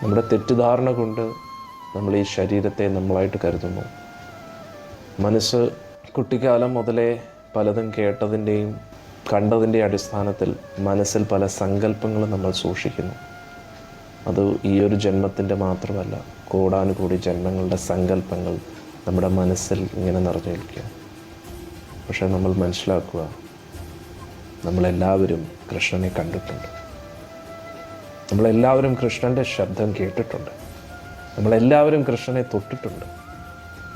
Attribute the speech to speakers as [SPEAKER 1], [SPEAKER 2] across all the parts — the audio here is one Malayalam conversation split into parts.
[SPEAKER 1] നമ്മുടെ തെറ്റിദ്ധാരണ കൊണ്ട് നമ്മൾ ഈ ശരീരത്തെ നമ്മളായിട്ട് കരുതുന്നു. മനസ്സ് കുട്ടിക്കാലം മുതലേ പലതും കേട്ടതിന്റെയും കണ്ടതിന്റെ അടിസ്ഥാനത്തിൽ മനസ്സിൽ പല സങ്കല്പങ്ങളും നമ്മൾ സൂക്ഷിക്കുന്നു. അത് ഈ ഒരു ജന്മത്തിന്റെ മാത്രമല്ല കൂടാനുകൂടി ജന്മങ്ങളുടെ സങ്കല്പങ്ങൾ നമ്മുടെ മനസ്സിൽ ഇങ്ങനെ നിറഞ്ഞു നിൽക്കുക പക്ഷെ നമ്മൾ മനസ്സിലാക്കുക നമ്മളെല്ലാവരും കൃഷ്ണനെ കണ്ടിട്ടുണ്ട്. നമ്മളെല്ലാവരും കൃഷ്ണന്റെ ശബ്ദം കേട്ടിട്ടുണ്ട്. നമ്മളെല്ലാവരും കൃഷ്ണനെ തൊട്ടിട്ടുണ്ട്.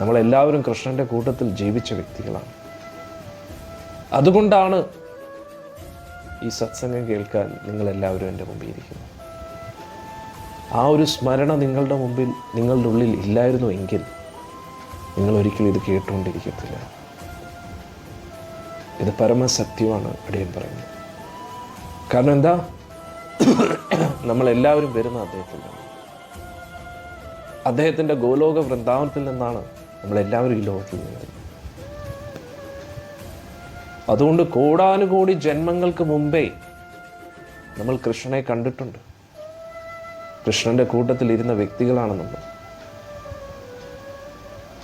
[SPEAKER 1] നമ്മളെല്ലാവരും കൃഷ്ണന്റെ കൂട്ടത്തിൽ ജീവിച്ച വ്യക്തികളാണ്. അതുകൊണ്ടാണ് ഈ സത്സംഗം കേൾക്കാൻ നിങ്ങളെല്ലാവരും എന്റെ മുമ്പിൽ ഇരിക്കുന്നത് ആ ഒരു സ്മരണ നിങ്ങളുടെ മുമ്പിൽ നിങ്ങളുടെ ഉള്ളിൽ ഇല്ലായിരുന്നു എങ്കിൽ നിങ്ങൾ ഒരിക്കലും ഇത് കേട്ടുകൊണ്ടിരിക്കത്തില്ല. ഇത് പരമസത്യമാണ് അടിയൻ പറയുന്നത്. കാരണം എന്താ? നമ്മളെല്ലാവരും വരുന്ന അദ്ദേഹത്തിൽ നിന്നാണ് അദ്ദേഹത്തിന്റെ ഗോലോക വൃന്ദാവനത്തിൽ നിന്നാണ് നമ്മളെല്ലാവരും ഈ ലോകത്തിൽ നിന്നത് അതുകൊണ്ട് കോടാനുകോടി ജന്മങ്ങൾക്ക് മുമ്പേ നമ്മൾ കൃഷ്ണനെ കണ്ടിട്ടുണ്ട്. കൃഷ്ണന്റെ കൂട്ടത്തിൽ ഇരുന്ന വ്യക്തികളാണ് നമ്മൾ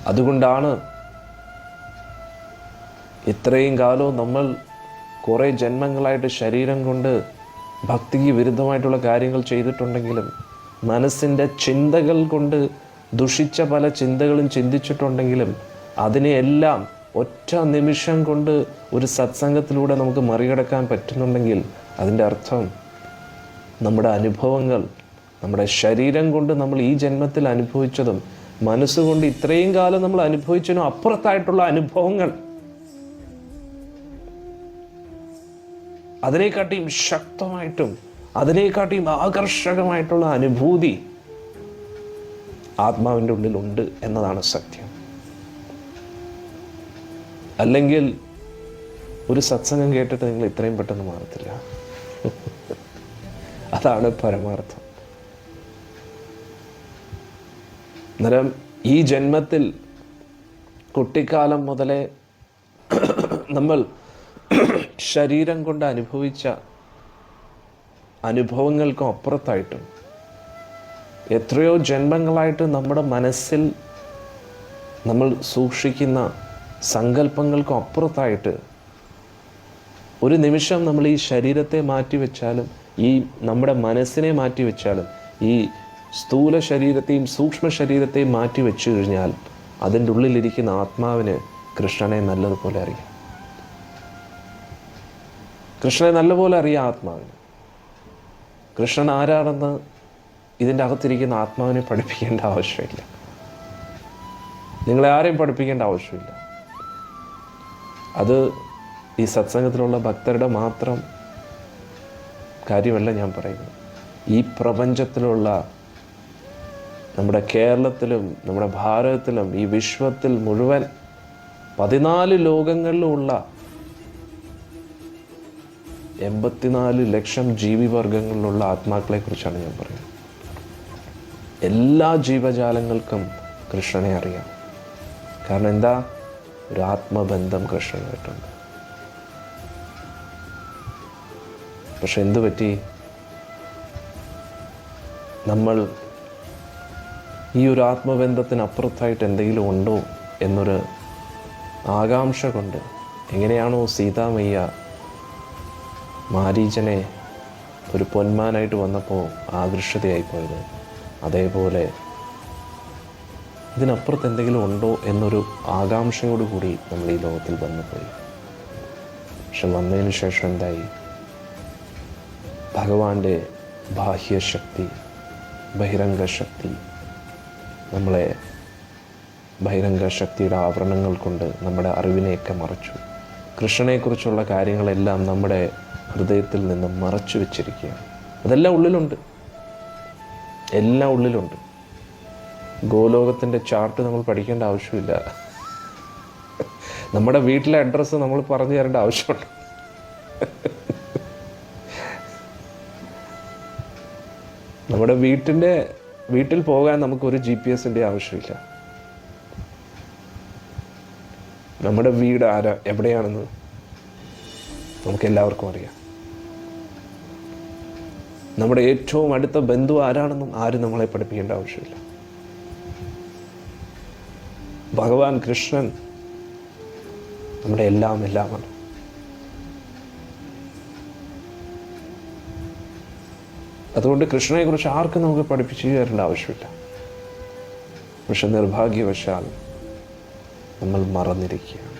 [SPEAKER 1] അതുകൊണ്ടാണ് ഇത്രയും കാലവും നമ്മൾ കുറേ ജന്മങ്ങളായിട്ട് ശരീരം കൊണ്ട് ഭക്തിക്ക് വിരുദ്ധമായിട്ടുള്ള കാര്യങ്ങൾ ചെയ്തിട്ടുണ്ടെങ്കിലും മനസ്സിന്റെ ചിന്തകൾ കൊണ്ട് ദുഷിച്ച പല ചിന്തകളും ചിന്തിച്ചിട്ടുണ്ടെങ്കിലും അതിനെയെല്ലാം ഒറ്റ നിമിഷം കൊണ്ട് ഒരു സത്സംഗത്തിലൂടെ നമുക്ക് മറികടക്കാൻ പറ്റുന്നുണ്ടെങ്കിൽ അതിന്റെ അർത്ഥം നമ്മുടെ അനുഭവങ്ങൾ നമ്മുടെ ശരീരം കൊണ്ട് നമ്മൾ ഈ ജന്മത്തിൽ അനുഭവിച്ചതും മനസ്സുകൊണ്ട് ഇത്രയും കാലം നമ്മൾ അനുഭവിച്ചതിനും അപ്പുറത്തായിട്ടുള്ള അനുഭവങ്ങൾ അതിനെക്കാട്ടിയും ശക്തമായിട്ടും അതിനെക്കാട്ടിയും ആകർഷകമായിട്ടുള്ള അനുഭൂതി ആത്മാവിന്റെ ഉള്ളിലുണ്ട് എന്നതാണ് സത്യം. അല്ലെങ്കിൽ ഒരു സത്സംഗം കേട്ടിട്ട് നിങ്ങൾ ഇത്രയും പെട്ടെന്ന് മാറത്തില്ല. അതാണ് പരമാർത്ഥം. അന്നേരം ഈ ജന്മത്തിൽ കുട്ടിക്കാലം മുതലേ നമ്മൾ ശരീരം കൊണ്ട് അനുഭവിച്ച അനുഭവങ്ങൾക്കും അപ്പുറത്തായിട്ടും എത്രയോ ജന്മങ്ങളായിട്ട് നമ്മുടെ മനസ്സിൽ നമ്മൾ സൂക്ഷിക്കുന്ന സങ്കല്പങ്ങൾക്കും അപ്പുറത്തായിട്ട് ഒരു നിമിഷം നമ്മൾ ഈ ശരീരത്തെ മാറ്റിവെച്ചാലും ഈ നമ്മുടെ മനസ്സിനെ മാറ്റിവെച്ചാലും ഈ സ്ഥൂല ശരീരത്തെയും സൂക്ഷ്മ ശരീരത്തെയും മാറ്റി വെച്ചു കഴിഞ്ഞാൽ അതിന്റെ ഉള്ളിലിരിക്കുന്ന ആത്മാവിന് കൃഷ്ണനെ നല്ലതുപോലെ അറിയാം. കൃഷ്ണനെ നല്ലപോലെ അറിയാം ആത്മാവിന്. കൃഷ്ണൻ ആരാണെന്ന് ഇതിന്റെ അകത്തിരിക്കുന്ന ആത്മാവിനെ പഠിപ്പിക്കേണ്ട ആവശ്യമില്ല. നിങ്ങളെ ആരെയും പഠിപ്പിക്കേണ്ട ആവശ്യമില്ല. അത് ഈ സത്സംഗത്തിലുള്ള ഭക്തരുടെ മാത്രം കാര്യമല്ല ഞാൻ പറയുന്നത്. ഈ പ്രപഞ്ചത്തിലുള്ള നമ്മുടെ കേരളത്തിലും നമ്മുടെ ഭാരതത്തിലും ഈ വിശ്വത്തിൽ മുഴുവൻ പതിനാല് ലോകങ്ങളിലുമുള്ള എൺപത്തിനാല് ലക്ഷം ജീവിവർഗങ്ങളിലുള്ള ആത്മാക്കളെ കുറിച്ചാണ് ഞാൻ പറയുന്നത്. എല്ലാ ജീവജാലങ്ങൾക്കും കൃഷ്ണനെ അറിയാം. കാരണം എന്താ? ഒരു ആത്മബന്ധം കൃഷ്ണനായിട്ടുണ്ട് പക്ഷെ എന്തു പറ്റി? നമ്മൾ ഈ ഒരു ആത്മബന്ധത്തിനപ്പുറത്തായിട്ട് എന്തെങ്കിലും ഉണ്ടോ എന്നൊരു ആകാംക്ഷ കൊണ്ട് എങ്ങനെയാണോ സീതാമയ്യ മാരീചനെ ഒരു പൊന്മാനായിട്ട് വന്നപ്പോൾ ആകൃഷ്ടതയായിപ്പോയത്. പോയത് അതേപോലെ ഇതിനപ്പുറത്ത് എന്തെങ്കിലും ഉണ്ടോ എന്നൊരു ആകാംക്ഷയോടുകൂടി നമ്മൾ ഈ ലോകത്തിൽ വന്നുപോയി. പക്ഷെ വന്നതിന് ശേഷം എന്തായി? ഭഗവാന്റെ ബാഹ്യശക്തി ബഹിരംഗ ശക്തി നമ്മളെ ബഹിരംഗ ശക്തിയുടെ ആവരണങ്ങൾ കൊണ്ട് നമ്മുടെ അറിവിനെയൊക്കെ മറച്ചു. കൃഷ്ണനെക്കുറിച്ചുള്ള കാര്യങ്ങളെല്ലാം നമ്മുടെ ഹൃദയത്തിൽ നിന്ന് മറച്ചു വെച്ചിരിക്കുകയാണ്. അതെല്ലാം ഉള്ളിലുണ്ട്. എല്ലാം ഉള്ളിലുണ്ട്. ഗോലോകത്തിന്റെ ചാർട്ട് നമ്മൾ പഠിക്കേണ്ട ആവശ്യമില്ല. നമ്മുടെ വീട്ടിലെ അഡ്രസ്സ് നമ്മൾ പറഞ്ഞു തരേണ്ട ആവശ്യമുണ്ട്. നമ്മുടെ വീട്ടിന്റെ വീട്ടിൽ പോകാൻ നമുക്കൊരു ജി പി എസിന്റെ ആവശ്യമില്ല. നമ്മുടെ വീട് ആരാ? എവിടെയാണെന്ന് നമുക്ക് എല്ലാവർക്കും അറിയാം. നമ്മുടെ ഏറ്റവും അടുത്ത ബന്ധു ആരാണെന്നും ആരും നമ്മളെ പഠിപ്പിക്കേണ്ട ആവശ്യമില്ല. ഭഗവാൻ കൃഷ്ണൻ നമ്മുടെ എല്ലാം എല്ലാമാണ്. അതുകൊണ്ട് കൃഷ്ണനെക്കുറിച്ച് ആർക്കും നമുക്ക് പഠിപ്പിച്ചു തരേണ്ട ആവശ്യമില്ല. പക്ഷെ നിർഭാഗ്യവശാൽ നമ്മൾ മറന്നിരിക്കുകയാണ്.